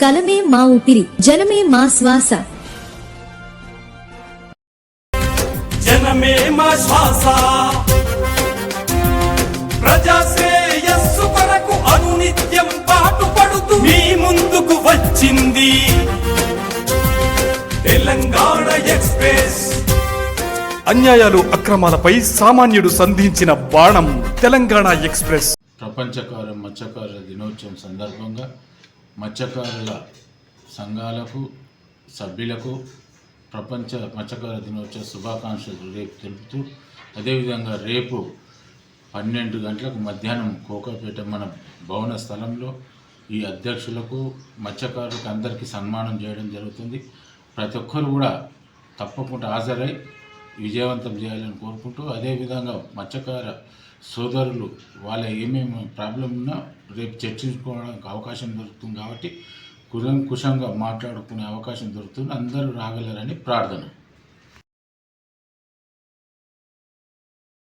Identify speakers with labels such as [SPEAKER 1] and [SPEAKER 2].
[SPEAKER 1] కలమే మా ఊపిరి జనమే మా శ్వాస.
[SPEAKER 2] జనమే మా శ్వాస. ప్రజా శ్రేయస్సు కొరకు అనునిత్యం పాటుపడుతూ మీ ముందుకు వచ్చింది. తెలంగాణ ఎక్స్ప్రెస్. అన్యాయాలు అక్రమాలపై సామాన్యుడు సంధించిన బాణం తెలంగాణ ఎక్స్ప్రెస్.
[SPEAKER 3] ప్రపంచకార మత్స్యకారుల దినోత్సవం సందర్భంగా మత్స్యకారుల సంఘాలకు సభ్యులకు ప్రపంచ మత్స్యకార దినోత్సవ శుభాకాంక్షలు రేపు తెలుపుతూ అదేవిధంగా రేపు పన్నెండు గంటలకు మధ్యాహ్నం కోకాపేట మన భవన స్థలంలో ఈ అధ్యక్షులకు మత్స్యకారులకు అందరికీ సన్మానం చేయడం జరుగుతుంది. ప్రతి ఒక్కరు కూడా తప్పకుండా హాజరై విజయవంతం చేయాలని కోరుకుంటూ అదేవిధంగా మత్స్యకార సోదరులు వాళ్ళ ఏమేమి ప్రాబ్లం ఉన్నా రేపు చర్చించుకోవడానికి అవకాశం దొరుకుతుంది కాబట్టి కులంకుశంగా మాట్లాడుకునే అవకాశం దొరుకుతుంది. అందరూ రాగలరని ప్రార్థన.